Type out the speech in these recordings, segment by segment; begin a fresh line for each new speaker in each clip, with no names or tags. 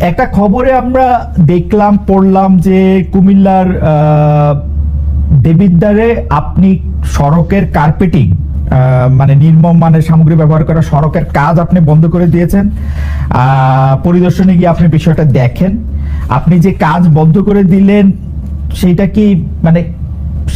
একটা খবরে আমরা দেখলাম পড়লাম যে কুমিল্লার আহ, দেবিদ্বারে আপনি সড়কের কার্পেটিং মানে নির্মম মানের সামগ্রী ব্যবহার করা সড়কের কাজ আপনি বন্ধ করে দিয়েছেন। পরিদর্শনে গিয়ে আপনি বিষয়টা দেখেন। আপনি যে কাজ বন্ধ করে দিলেন সেইটা কি মানে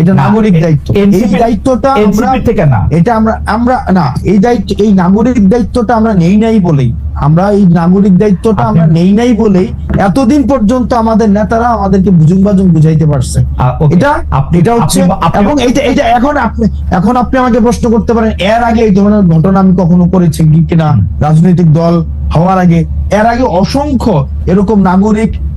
এটা নাগরিক দায়িত্ব। এই দায়িত্বটা আমরা
থেকে না।
এটা আমরা আমরা না এই দায়িত্ব এই নাগরিক দায়িত্বটা আমরা নেই নাই বলেই। আমরা এই নাগরিক দায়িত্বটা আমরা নেই নাই বলেই এতদিন পর্যন্ত আমাদের নেতারা আমাদেরকে বুঝুং বাজুং বুঝাইতে পারছে। এটা এটা হচ্ছে এবং এটা এটা এখন আপনি এখন আপনি আমাকে প্রশ্ন করতে পারেন এর আগে এই ধরনের ঘটনা আমি কখনো করেছি কি কিনা? রাজনৈতিক দল হওয়ার আগে। এর আগে অসংখ্য এরকম নাগরিক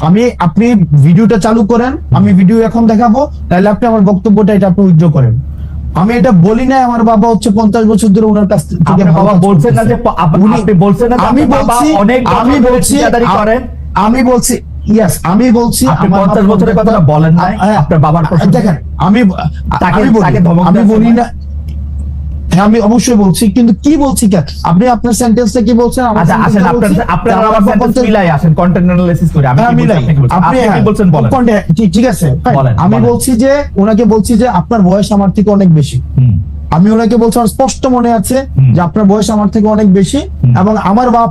আমি আপনি ভিডিওটা চালু করেন আমি ভিডিও এখন দেখাবো তাহলে আপনি আমার বক্তব্যটা এটা আপনি উইথড্র করেন আমি এটা বলি নাই আমার বাবা হচ্ছে পঞ্চাশ বছর ধরে ওনার কাছ থেকে
বাবা বলছেন না যে আপনি বলছেন না
আমি বলছি
অনেক
আমি বলছি
করেন।
আমি বলছি ইয়েস আমি বলছি
আপনি
আমার
50
বাবা
বছরের কথাটা বলেন নাই,
হ্যাঁ,
আপনার বাবার।
দেখেন আমি
তাকে-
আমি বলি না হ্যাঁ আমি অবশ্যই বলছি কিন্তু কি বলছি কেন আপনি আপনার সেন্টেন্সটা কি বলছেন?
আচ্ছা আসেন আপনার আপনার
আমার পঞ্চাশ-
মিলাই আসেন কন্টেন্ট অ্যানালাইসিস করে। আমি
হ্যাঁ,
কি বলছি, আপনি কি বলছেন? বলেন।
ঠিক ঠিক আছে আমি বলছি যে ওনাকে বলছি যে আপনার বয়স আমার থেকে অনেক বেশি। আমি ওনাকে বলছি আমার স্পষ্ট মনে আছে যে আপনার বয়স আমার থেকে অনেক বেশি এবং আমার বাপ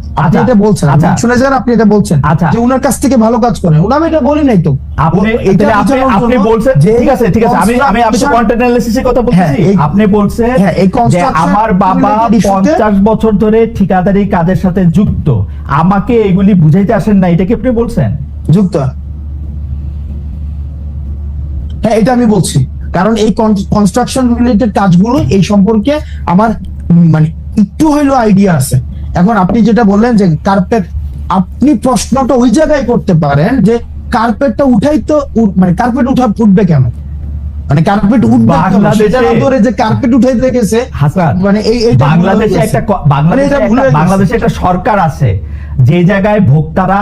আপনি
আচ্ছা,
এটা বলছেন
আচ্ছা।
শুনে যান আপনি এটা বলছেন।
আচ্ছা।
যে ওনার কাছ থেকে ভালো কাজ করে। ওনা আমি এটা বলি নাই তো।
আপনি
এটা
আপনি আপনি বলছেন ঠিক আছে ঠিক আছে। আমি আমি আমি তো কন্টেন্ট অ্যানালাইসিসের কথা
হ্যাঁ,
আপনি বলছেন
হ্যাঁ, এই
যে আমার বাবা
related issue-তে-
পঞ্চাশ বছর ধরে ঠিকাদারি কাজের সাথে যুক্ত। আমাকে এগুলি বুঝাইতে আসেন না। এটা কি আপনি বলছেন?
যুক্ত। হ্যাঁ এটা আমি বলছি। কারণ এই কনস্ট্রাকশন রিলেটেড কাজগুলো এই সম্পর্কে আমার মানে একটু হইলেও আইডিয়া আছে। এখন আপনি যেটা বললেন যে কার্পেট আপনি প্রশ্নটা ওই জায়গায় করতে পারেন যে কার্পেটটা উঠাই তো মানে কার্পেট উঠা উঠবে কেন? মানে কার্পেট উঠবে
বাংলাদেশে-
যে কার্পেট উঠাইতে গেছে
হাসান
মানে এই
বাংলাদেশে একটা
মানে
বাংলাদেশে একটা- বাংলাদেশে একটা সরকার আছে যে জায়গায় ভোক্তারা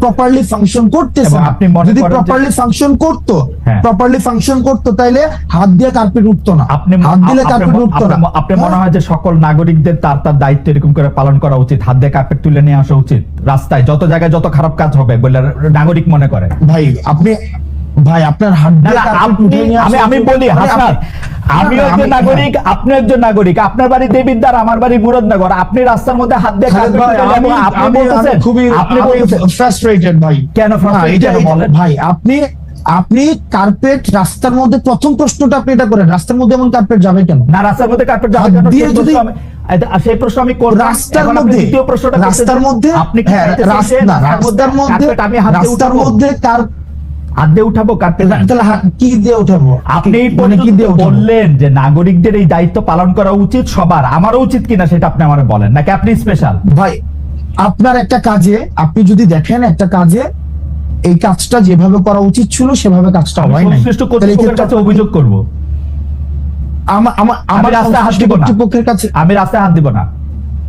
প্রপারলি ফাংশন করতেছে
আপনি
যদি প্রপারলি ফাংশন করতো
হ্যাঁ।
প্রপারলি ফাংশন করতো তাইলে হাত দিয়ে কার্পেট উঠতো না।
আপনি
হাত দিলে কার্পেট উঠতো না।
আপনি- আপনি মনে হয়। যে সকল নাগরিকদের তার তার দায়িত্ব এরকম করে পালন করা উচিত। হাত দিয়ে কার্পেট তুলে নিয়ে আসা উচিত। রাস্তায় যত জায়গায় যত খারাপ কাজ হবে বলে নাগরিক মনে করে।
ভাই আপনি ভাই আপনার কার্পেট
আমি আমি বলি হাসান আমি একজন নাগরিক আপনি একজন নাগরিক। আপনার বাড়ি দেবিদ্বার আমার বাড়ি মুরাদনগর। আপনি রাস্তার মধ্যে হাত দিয়ে কার্পেট নিয়ে- আপনি বলতেছেন আপনি বলতেছেন
frustrated ভাই।
কেন কেন
এটা-
বলেন?
ভাই আপনি আপনি কার্পেট রাস্তার মধ্যে প্রথম প্রশ্নটা আপনি এটা করেন। রাস্তার মধ্যে এমন কার্পেট যাবে কেন?
না রাস্তার মধ্যে কার্পেট যাবে কেন?
দিয়ে যদি-
সেই প্রশ্ন আমি করলাম
রাস্তার মধ্যে
দ্বিতীয় প্রশ্নটা
রাস্তার মধ্যে
আপনি
হ্যাঁ রাস্তার মধ্যে
আমি
রাস্তার মধ্যে কার
হাত দিয়ে উঠাবো
তাহলে কি দিয়ে উঠাবো?
আপনি
মানে কি দিয়ে
বললেন যে নাগরিকদের এই দায়িত্ব পালন করা উচিত সবার। আমারও উচিত কিনা সেটা আপনি আমার বলেন নাকি আপনি স্পেশাল
ভাই আপনার একটা কাজে আপনি যদি দেখেন একটা কাজে এই কাজটা যেভাবে করা উচিত ছিল সেভাবে কাজটা হয়
কাছে অভিযোগ করব।
আমা- আমা- আমার
রাস্তায় হাত দিব না।
কর্তৃপক্ষের কাছে
আমি রাস্তায় হাত দিব না।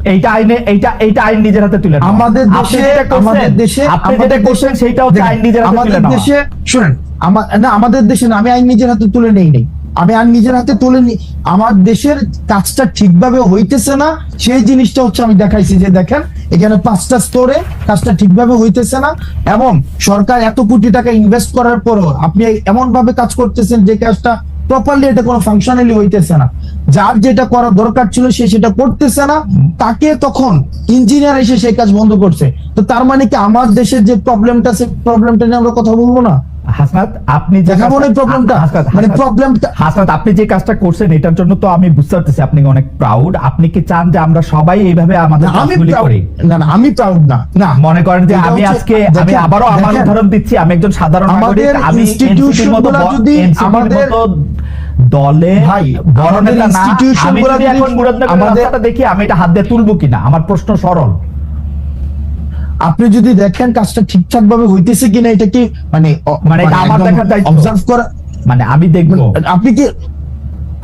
এইটা আইনে এইটা এইটা আইন নিজের হাতে তুলে
আমাদের দেশে আমাদের দেশে
আপনি যেটা করছেন সেইটা হচ্ছে আইন নিজের হাতে
আমাদের দেশে শুনেন আমা- না আমাদের দেশে না আমি আইন নিজের হাতে তুলে নেই নেই। আমি আইন নিজের হাতে তুলে নি আমার দেশের কাজটা ঠিকভাবে হইতেছে না সেই জিনিসটা হচ্ছে আমি দেখাইছি যে দেখেন এখানে পাঁচটা স্তরে কাজটা ঠিকভাবে হইতেছে না এবং সরকার এত কোটি টাকা ইনভেস্ট করার পরও আপনি এমন ভাবে কাজ করতেছেন যে কাজটা প্রপারলি এটা কোনো ফাংশনালি হইতেছে না। যার যেটা করা দরকার ছিল সে সেটা করতেছে না। তাকে তখন ইঞ্জিনিয়ার এসে সেই কাজ বন্ধ করছে। তো তার মানে কি আমার দেশের যে প্রবলেমটা সে প্রবলেমটা নিয়ে আমরা কথা বলব না?
হাসনাত আপনি যে
দেখাবো না
কাজটা-
প্রবলেমটা মানে
হাসনাত,
প্রবলেমটা
হাসনাত আপনি যে কাজটা করছেন এটার জন্য তো আমি বুঝতে পারতেছি আপনি অনেক প্রাউড আপনি কি চান যে আমরা সবাই এইভাবে আমাদের
আমি
করি?
না না আমি প্রাউড না। না।
মনে করেন যে আমি আজকে আমি আবারও আমার উদাহরণ দিচ্ছি আমি একজন সাধারণ
আমাদের
নাগরিক আমি মতো
যদি আমাদের-
দলে
ভাই,
বড় নেতা না আমি যদি
যদি
এখন মুরাদনগরের রাস্তাটা দেখি আমি এটা হাত দিয়ে তুলবো কিনা? আমার প্রশ্ন সরল।
আপনি যদি দেখেন কাজটা ঠিকঠাক ভাবে হইতেছে কিনা এটা কি মানে অ-
মানে আমার দেখার দায়িত্ব।
অবজার্ভ করা
মানে আমি দেখব
আপনি কি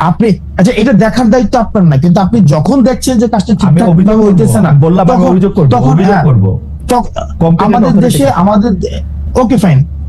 আপনি আচ্ছা এটা দেখার দায়িত্ব আপনার না কিন্তু আপনি যখন দেখছেন যে কাজটা ঠিকঠাক ভাবে হইতেছে না
বললাম অভিযোগ করব, অভিযোগ
হ্যাঁ,
করব।
আমাদের দেশে আমাদের ওকে ফাইন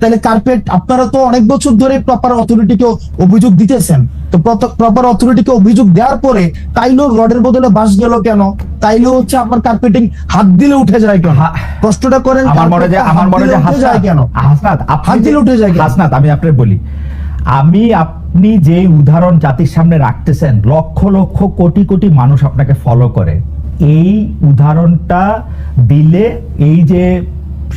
তাহলে কার্পেট আপনারা তো অনেক বছর ধরে প্রপার অথরিটিকে অভিযোগ দিতেছেন। তো প্রপার অথরিটিকে অভিযোগ দেওয়ার পরে তাইলেও রডের বদলে বাঁশ গেল কেন? তাইলেও হচ্ছে আপনার কার্পেটিং হাত দিলে উঠে যায় কেন? প্রশ্নটা করেন
আমার মনে যে আমার মনে
দিলে
যে
উঠে যায় কেন?
হাসনাত আপনি
হাত দিলে উঠে যায়?
হাসনাত আমি আপনাকে বলি আমি আপনি যে উদাহরণ জাতির সামনে রাখতেছেন লক্ষ লক্ষ কোটি কোটি মানুষ আপনাকে ফলো করে। এই উদাহরণটা দিলে এই যে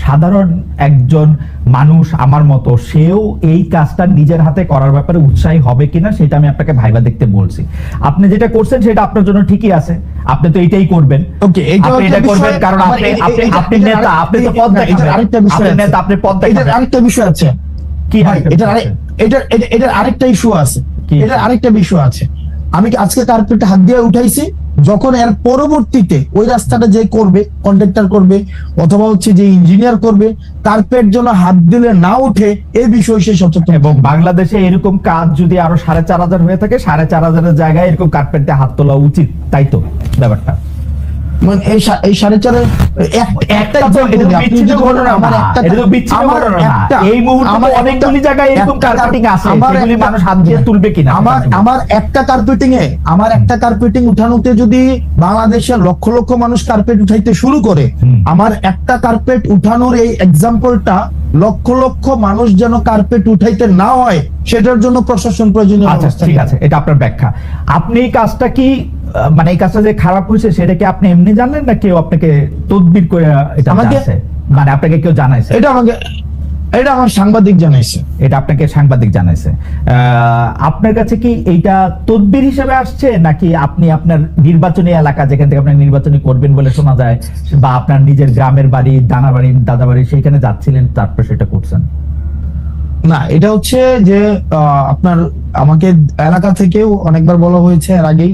সাধারণ একজন মানুষ আমার মতো সেও এই কাজটা নিজের হাতে করার ব্যাপারে উৎসাহী হবে কিনা সেটা আমি আপনাকে ভাইবা দেখতে বলছি। আপনি যেটা করছেন সেটা আপনার জন্য ঠিকই আছে আপনি তো এইটাই করবেন।
ওকে
আপনি এটা করবেন কারণ আপনি আপনি আপনি নেতা আপনি তো পদ
না, এটার
দেখাবেন
আরেকটা
আপনি নেতা আপনি পদ দেখাবেন
আরেকটা বিষয় আছে।
কি?
এটার এটা- এটার আরেকটা ইস্যু আছে।
কি?
এটার আরেকটা বিষয় আছে। আমি আজকে কার্পেট হাত দিয়ে উঠাইছি। যখন এর পরবর্তীতে ওই রাস্তাটা যে করবে কন্ট্রাক্টর করবে, অথবা হচ্ছে যে ইঞ্জিনিয়ার করবে কার্পেট যেন হাত দিলে না উঠে এই বিষয়ে সে সচেতন।
এবং বাংলাদেশে এরকম কাজ যদি আরও সাড়ে চার হাজার হয়ে থাকে, সাড়ে চার হাজারের জায়গায় এরকম কার্পেট দিয়ে হাত তোলা উচিত, তাই তো ব্যাপারটা?
মানে এই এই সাড়ে চারে একটা
তো- এটা তো
দিই, আপনি
বিচ্ছিন্ন ঘটনা
একটা-
এটা তো বিচ্ছিন্ন ঘটনা। এই মুহূর্তে
আমার
অনেকগুলি জায়গায় এরকম কার্পেটিং আছে,
আমার
মানুষ হাত দিয়ে তুলবে কিনা?
আমার আমার একটা কার্পেটিং এ আমার একটা কার্পেটিং উঠানোতে যদি বাংলাদেশের লক্ষ লক্ষ মানুষ কার্পেট উঠাইতে শুরু করে আমার একটা কার্পেট উঠানোর এই এক্সাম্পলটা লক্ষ লক্ষ মানুষ যেন কার্পেট উঠাইতে না হয় সেটার জন্য প্রশাসন প্রয়োজনীয়
আচ্ছা ঠিক আছে এটা আপনার ব্যাখ্যা। আপনি এই কাজটা কি মানে এই কাজটা যে খারাপ হয়েছে সেটা কি আপনি এমনি জানলেন না কেউ আপনাকে তদবির করে এটা
আমাকে-
মানে আপনাকে কেউ জানাইছে?
এটা আমাকে এটা আমার সাংবাদিক জানাইছে।
এটা আপনাকে সাংবাদিক জানাইছে। আপনার কাছে কি এইটা তদবির হিসেবে আসছে নাকি আপনি আপনার নির্বাচনী এলাকা যেখান থেকে আপনি নির্বাচনী করবেন বলে শোনা যায় বা আপনার নিজের গ্রামের বাড়ি দানা বাড়ি দাদা বাড়ি সেইখানে যাচ্ছিলেন তারপর সেটা করছেন?
না এটা হচ্ছে যে আপনার আমাকে এলাকা থেকেও অনেকবার বলা হয়েছে এর আগেই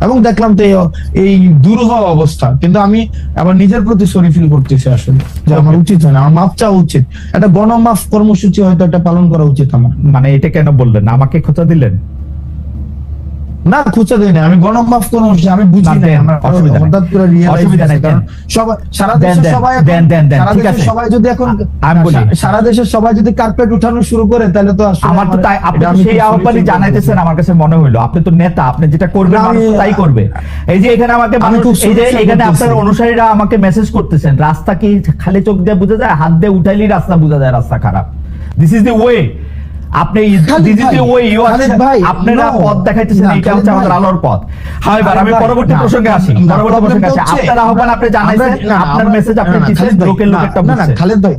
এবং দেখলাম তো এই- দুরূহ অবস্থা। কিন্তু আমি আবার নিজের প্রতি সরি ফিল করতেছি আসলে যে আমার উচিত হয় না আমার মাপ চাওয়া উচিত। একটা গণমাফ কর্মসূচি হয়তো একটা পালন করা উচিত আমার।
মানে এটা কেন বললেন? আমাকে খোঁচা দিলেন?
না দেয় না আমি গণমাফ কোনো আমি বুঝি
না, অসুবিধা নেই।
হঠাৎ করে
অসুবিধা নেই,
কারণ সবাই সারা
দেন,
সবাই
দেন, দেন, দেন, ঠিক আছে।
সবাই যদি এখন
আমি বলি।
সারা দেশের সবাই যদি কার্পেট উঠানো শুরু করে তাহলে তো
আমার তো তাই আপনি সেই আহ্বানই জানাইতেছেন আমার কাছে মনে হইল। আপনি তো নেতা আপনি যেটা করবেন মানুষ তাই করবে। এই যে এখানে আমাকে এই যে এখানে আপনার অনুসারীরা আমাকে মেসেজ করতেছেন। রাস্তা কি খালি চোখ দিয়ে বোঝা যায়? হাত দিয়ে উঠাইলেই রাস্তা বোঝা যায় রাস্তা খারাপ। দিস ইজ দি ওয়ে আপনি
খালিদ
দিস ইজ দি
ভাই,
ওয়ে ইউ
খালিদ ভাই,
আপনারা পথ দেখাইতেছেন
না,
হচ্ছে আমাদের আলোর পথ। হ্যাঁ এবার আমি পরবর্তী প্রসঙ্গে আসি। পরবর্তী প্রসঙ্গে আসি। আপনার আহ্বান আপনি জানাইছেন
আমরা-
আপনার মেসেজ আপনি
না, না,
দিচ্ছেন লোকের লোকেরটা
না, না, ভাই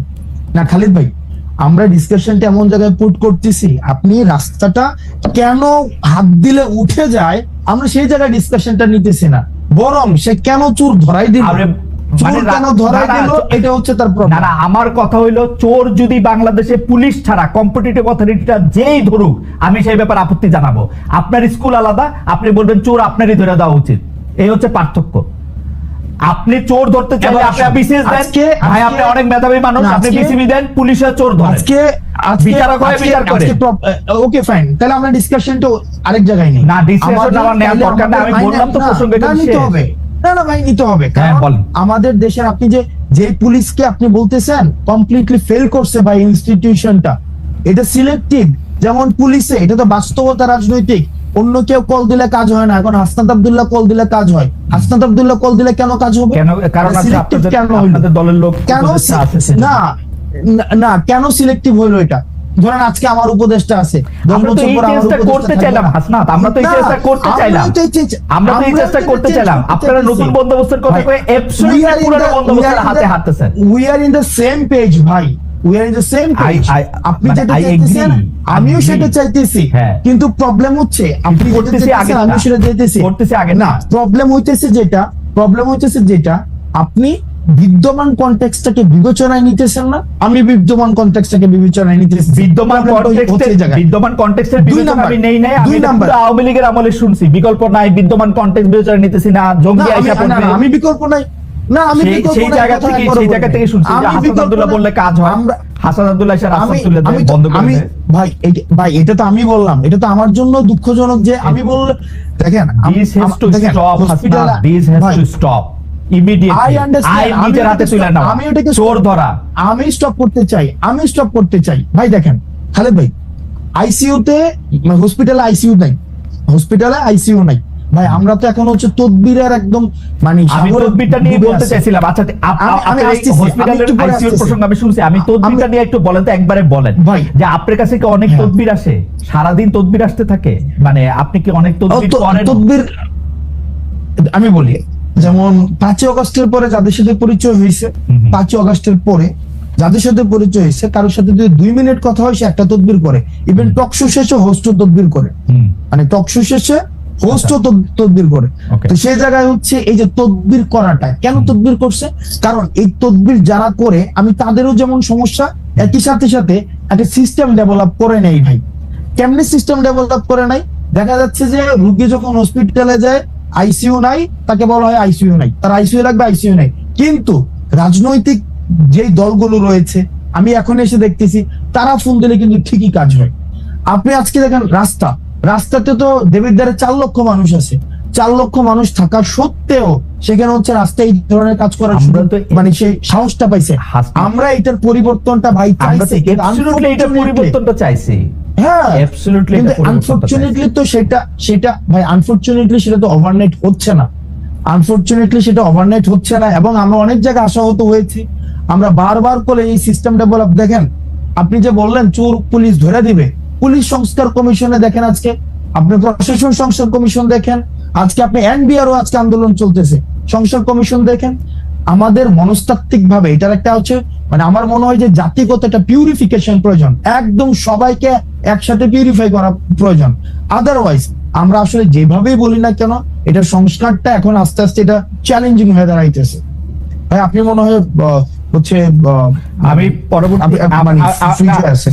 না খালিদ ভাই আমরা ডিসকাশনটা এমন জায়গায় পুট করতেছি আপনি রাস্তাটা কেন হাত দিলে উঠে যায় আমরা সেই জায়গায় ডিসকাশনটা নিতেছি না। বরং সে কেন চুর ধরাই দিল?
মানে না, না,
এটা হচ্ছে তার
না না আমার কথা হইল চোর যদি বাংলাদেশে পুলিশ ছাড়া কম্পিটিটিভ অথরিটিটা যেই ধরুক আমি সেই ব্যাপারে আপত্তি জানাব। আপনার স্কুল আলাদা আপনি বলবেন চোর আপনারই ধরে দেওয়া উচিত। এই হচ্ছে পার্থক্য। আপনি চোর ধরতে চাইলে আপনি দেন।
আজকে-
ভাই আপনি অনেক মেধাবী মানুষ আপনি বিসিবি দেন পুলিশের চোর ধরে।
আজকে
বিচারক হয়, বিচার করে।
ওকে ফাইন তাহলে আমরা ডিসকাশনটা আরেক জায়গায় নেই।
না,
আমাদের
আমার নেওয়ার দরকার নেই, আমি বললাম তো
না, না, হবে। না না ভাই নিতে হবে।
হ্যাঁ।
আমাদের দেশের আপনি যে যে পুলিশকে আপনি বলতেছেন কমপ্লিটলি ফেল করছে ভাই ইনস্টিটিউশনটা এটা সিলেক্টিভ যেমন পুলিশে এটা তো বাস্তবতা রাজনৈতিক। অন্য কেউ কল দিলে কাজ হয় না। এখন হাসনাত আব্দুল্লাহ কল দিলে কাজ হয়। হাসনাত আব্দুল্লাহ কল দিলে কেন কাজ হবে?
কেন? কারণ
কেন
দলের লোক
কেন। না না, না কেন সিলেক্টিভ হইল এটা? ধরেন আজকে আমার উপদেষ্টা আছে।
আমরা তো এই চেষ্টা করতে চাইলাম হাসনাত। আমরা তো এই চেষ্টা করতে চাইলাম।
তো এই চেষ্টা-
আমরা তো এই চেষ্টা করতে চাইলাম। আপনারা নতুন বন্দোবস্তের কথা কয়ে
we
absolutely
are in
পুরনো বন্দোবস্তের হাতে হাঁটতেছেন।
we are in the same page ভাই। we are in the same page আপনি
মানে
যেটা চাইতেছেন আমিও সেটা চাইতেছি।
হ্যাঁ।
কিন্তু প্রবলেম হচ্ছে আপনি
করতেছি আগেরটা।
আমিও সেটা চাইতেছি।
করতেছি আগেরটা।
না প্রবলেম হইতেছে যেটা প্রবলেম হইতেছে যেটা আপনি বিদ্যমান কনটেক্সটটাকে বিবেচনায় নিতেছেন না? আমি বিদ্যমান কনটেক্সটটাকে বিবেচনায় নিতেছি।
বিদ্যমান
টা
কনটেক্সটের বিদ্যমান কনটেক্সটের
দুই
বিবেচনা আমি নেই নাই আমি
দুই নাম্বার।
পুরো আওয়ামী লীগের আমলে শুনছি। বিকল্প নাই বিদ্যমান কনটেক্সট বিবেচনা নিতেছি না জঙ্গি আইসা পড়বে।
আমি বিকল্প নাই। না আমি
সেই জায়গা থেকে সেই জায়গা থেকে শুনছি হাসান আব্দুল্লাহ বললে কাজ হয়।
আমরা
হাসান আব্দুল্লাহ রাস্তা তুলে দেয় বন্ধ করে
ভাই ভাই এটা তো আমি বললাম। এটা তো আমার জন্য দুঃখজনক যে আমি বললে দেখেন আম-
This has
আম-
to
দেখেন,
stop,
hospital- আমি ওটাকে
চোর ধরা।
স্টপ করতে চাই। আমি স্টপ করতে চাই। ভাই দেখেন খালেদ ভাই আইসিইউতে হসপিটালে আইসিইউ নাই। হসপিটালে আইসিইউ নাই। ভাই আমরা তো এখন হচ্ছে তদবিরের একদম মানে
আমি তদবিরটা নিয়ে বলতে চাইছিলাম। আচ্ছা
আমি-
হসপিটালের
আসতেছি।
প্রসঙ্গ আমি শুনছি। আমি তদবিরটা নিয়ে একটু বলেন তো একবারে বলেন।
ভাই।
যে আপনার কাছে কি অনেক
হ্যাঁ।
তদবির আসে? সারাদিন তদবির আসতে থাকে? মানে আপনি কি অনেক তদবির করেন?
তদবির আমি বলি যেমন পাঁচই অগস্টের পরে যাদের সাথে পরিচয় হয়েছে। পাঁচই অগস্টের পরে যাদের সাথে পরিচয় হয়েছে কারোর সাথে যদি দুই মিনিট কথা হয় সে একটা তদবির করে। ইভেন টকশো শেষে হোস্ট তদবির করে। মানে টকশো শেষে হোস্ট তদবির করে। তো সেই জায়গায় হচ্ছে এই যে তদবির করাটা কেন তদবির করছে? কারণ এই তদবির যারা করে আমি তাদেরও যেমন সমস্যা একই সাথে সাথে একটা সিস্টেম ডেভেলপ করে নেই ভাই। কেমনি সিস্টেম ডেভেলপ করে নাই দেখা যাচ্ছে যে রুগী যখন হসপিটালে যায় আইসিইউ নাই তাকে বলা হয় আইসিইউ নাই। তার আইসিইউ লাগবে আইসিইউ নাই। কিন্তু রাজনৈতিক যেই দলগুলো রয়েছে আমি এখন এসে দেখতেছি তারা ফোন দিলে কিন্তু ঠিকই কাজ হয়। আপনি আজকে দেখেন রাস্তা। রাস্তাতে তো দেবিদ্বারে চার লক্ষ মানুষ আছে। চার লক্ষ মানুষ থাকা সত্ত্বেও সেখানে হচ্ছে রাস্তায় এই ধরনের কাজ করার মানে সেই সাহসটা পাইছে। আমরা এটার পরিবর্তনটা ভাই চাইছি।
এটা পরিবর্তনটা চাইছি।
হ্যাঁ
Absolutely
কিন্তু আনফরচুনেটলি তো সেটা সেটা ভাই আনফরচুনেটলি সেটা তো ওভারনাইট হচ্ছে না। আনফরচুনেটলি সেটা ওভারনাইট হচ্ছে না এবং আমরা অনেক জায়গায় আশাহত হয়েছি। আমরা বারবার করে এই সিস্টেম ডেভেলপ দেখেন আপনি যে বললেন চোর পুলিশ ধরে দিবে পুলিশ সংস্কার কমিশনে দেখেন আজকে আপনি প্রশাসন সংস্কার কমিশন দেখেন আজকে আপনি এনবিআরও আজকে আন্দোলন চলতেছে। সংস্কার কমিশন দেখেন আমাদের মনস্তাত্ত্বিক ভাবে এটার একটা হচ্ছে মানে আমার মনে হয় যে জাতিগত একটা পিউরিফিকেশন প্রয়োজন। একদম সবাইকে একসাথে পিউরিফাই করা প্রয়োজন। আদারওয়াইজ আমরা আসলে যেভাবেই বলি না কেন এটা সংস্কারটা এখন আস্তে আস্তে এটা চ্যালেঞ্জিং হয়ে দাঁড়াইতেছে। ভাই আপনি মনে হয় হচ্ছে
আমি পরবর্তী
মানে।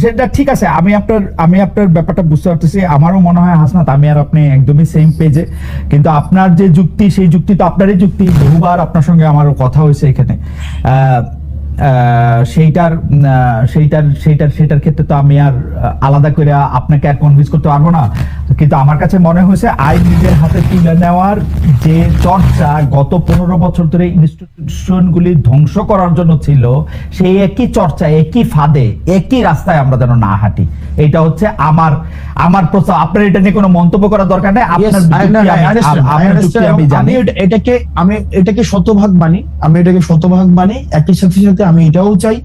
সেটা ঠিক আছে আমি আপনার আমি আপনার ব্যাপারটা বুঝতে পারতেছি। আমারও মনে হয় হাসনাত আমি আর আপনি একদমই সেম পেজে কিন্তু আপনার যে যুক্তি সেই যুক্তি তো আপনারই যুক্তি। বহুবার আপনার সঙ্গে আমারও কথা হয়েছে এখানে। আহ, সেইটার সেইটার সেইটার সেটার ক্ষেত্রে তো আমি আর আলাদা করে আপনাকে আর কনভিন্স করতে পারব না। কিন্তু আমার কাছে মনে হয়েছে আইন নিজের হাতে তুলে নেওয়ার যে চর্চা গত পনেরো বছর ধরে ইনস্টিটিউশনগুলি ধ্বংস করার জন্য ছিল সেই একই চর্চা একই ফাঁদে একই রাস্তায় আমরা যেন না হাঁটি। এটা হচ্ছে আমার আমার প্রস্তাব। আপনার এটা নিয়ে কোনো মন্তব্য করার দরকার নেই? আপনার আমি-
এটাকে আমি এটাকে শতভাগ মানি আমি এটাকে শতভাগ মানি একই সাথে সাথে আমি এটাও চাই।